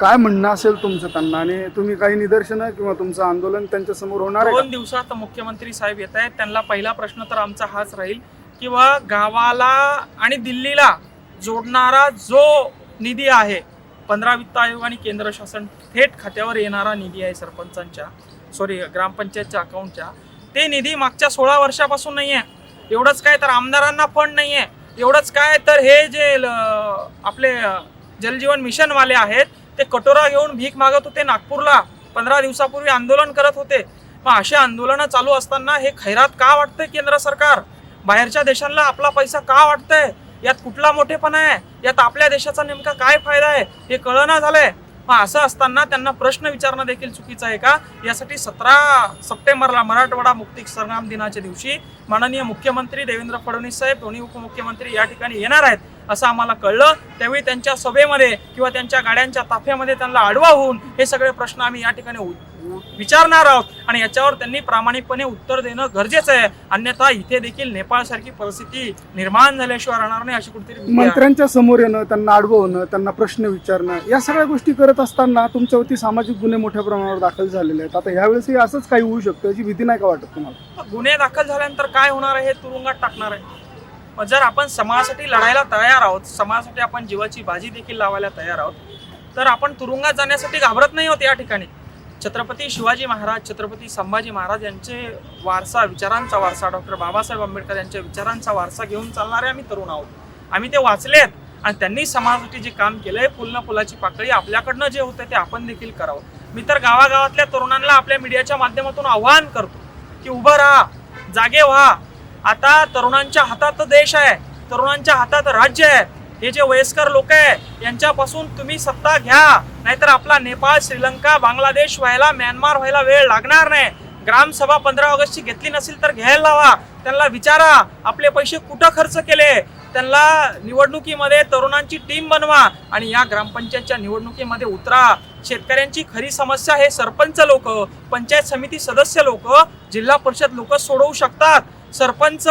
काय म्हणणं असेल तुमचं त्यांना? आणि तुम्ही काही निदर्शनं किंवा तुमचं आंदोलन त्यांच्यासमोर होणार आहे दोन दिवसात मुख्यमंत्री साहेब येत आहेत. त्यांना पहिला प्रश्न तर आमचा हाच राहील किंवा गावाला आणि दिल्लीला जोडणारा जो निधी आहे पंधरा वित्त आयोग आणि केंद्र शासन थेट खात्यावर येणारा निधी आहे सरपंचांच्या सॉरी ग्रामपंचायतच्या अकाउंटच्या ते निधी मागच्या सोळा वर्षापासून नाही आहे एवढंच काय तर आमदारांना फंड नाही आहे एवढंच काय तर हे जे आपले जलजीवन मिशनवाले आहेत ते कटोरा घेऊन भीक मागत होते नागपूरला. पंधरा दिवसापूर्वी आंदोलन करत होते. मग अशी आंदोलनं चालू असताना हे खैरात का वाटतंय केंद्र सरकार? बाहेरच्या देशांना आपला पैसा का वाटतंय? यात कुठला मोठेपणा आहे? यात आपल्या देशाचा नेमका काय फायदा आहे? हे कळना झालंय. मग असं असताना त्यांना प्रश्न विचारणं देखील चुकीचं आहे का? यासाठी सतरा सप्टेंबरला मराठवाडा मुक्ती संग्राम दिनाच्या दिवशी माननीय मुख्यमंत्री देवेंद्र फडणवीस साहेब दोन्ही उपमुख्यमंत्री या ठिकाणी येणार आहेत. असं आम्हाला कळलं. त्यावेळी त्यांच्या सभेमध्ये किंवा त्यांच्या गाड्यांच्या ताफ्यामध्ये त्यांना आडवा होऊन हे सगळे प्रश्न आम्ही या ठिकाणी विचारणार आहोत. आणि याच्यावर त्यांनी प्रामाणिकपणे उत्तर देणं गरजेचं आहे. अन्यथा इथे देखील नेपाळसारखी परिस्थिती निर्माण झाल्याशिवाय राहणार नाही अशी कुठेतरी. मंत्र्यांच्या समोर येणं त्यांना अडवणं त्यांना प्रश्न विचारणं या सगळ्या गोष्टी करत असताना तुमच्यावरती सामाजिक गुन्हे मोठ्या प्रमाणावर दाखल झालेले आहेत. आता ह्यावेळेसही असंच काही होऊ शकतं याची भीती नाही का वाटत तुम्हाला? गुन्हे दाखल झाल्यानंतर काय होणार आहे हे तुरुंगात टाकणार आहे. जर आपण समाजासाठी लढायला तयार आहोत समाजासाठी आपण जीवाची बाजी देखील लावायला तयार आहोत तर आपण तुरुंगात जाण्यासाठी घाबरत नाही होत या ठिकाणी. छत्रपती शिवाजी महाराज छत्रपती संभाजी महाराज यांचे वारसा विचारांचा वारसा डॉक्टर बाबासाहेब आंबेडकर यांच्या विचारांचा वारसा घेऊन चालणारे आम्ही तरुण आहोत. आम्ही ते वाचले आहेत आणि त्यांनी समाजासाठी जे काम केलंय फुलनं पुलाची पाकळी आपल्याकडनं जे होतं ते आपण देखील करावं. मी तर गावागावातल्या तरुणांना आपल्या मीडियाच्या माध्यमातून आवाहन करतो की उभं राहा जागे व्हा. आता तरुणांच्या हातात देश आहे तरुणांच्या हातात राज्य आहे. हे जे वयस्कर लोक आहे यांच्यापासून तुम्ही सत्ता घ्या. नाहीतर आपला नेपाळ श्रीलंका बांगलादेश व्हायला म्यानमार व्हायला वेळ लागणार नाही. ग्रामसभा पंधरा ऑगस्टची घेतली नसेल तर घ्यायला लावा. त्यांना विचारा आपले पैसे कुठं खर्च केले? त्यांना निवडणुकीमध्ये तरुणांची टीम बनवा आणि या ग्रामपंचायतच्या निवडणुकीमध्ये उतरा. शेतकऱ्यांची खरी समस्या हे सरपंच लोक पंचायत समिती सदस्य लोक जिल्हा परिषद लोक सोडवू शकतात. सरपंच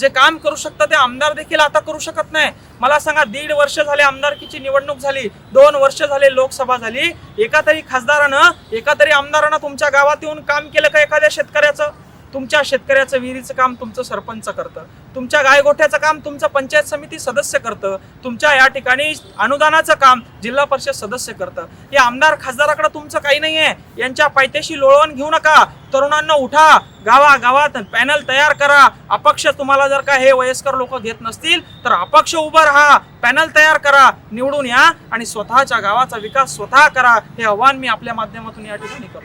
जे काम करू शकतात ते आमदार देखील आता करू शकत नाही. मला सांगा दीड वर्ष झाले आमदारकीची निवडणूक झाली दोन वर्ष झाले लोकसभा झाली. एका तरी खासदारानं एका तरी आमदारानं तुमच्या गावात येऊन काम केलं का एखाद्या शेतकऱ्याचं? तुमच्या शेतकऱ्याचं विहिरीचं काम तुमचं सरपंच करतं. तुमच्या गायगोठ्याचं काम तुमचं पंचायत समिती सदस्य करतं. तुमच्या या ठिकाणी अनुदानाचं काम जिल्हा परिषद सदस्य करतं. या आमदार खासदाराकडे तुमचं काही नाही आहे यांच्या पायथ्याशी लोळवण घेऊ नका. तरुणांना उठा. गावा गावात पॅनल तयार करा. अपक्ष तुम्हाला जर का हे वयस्कर लोक घेत नसतील तर अपक्ष उभं राहा. पॅनल तयार करा. निवडून या आणि स्वतःच्या गावाचा विकास स्वतः करा. हे आव्हान मी आपल्या माध्यमातून या ठिकाणी करतो.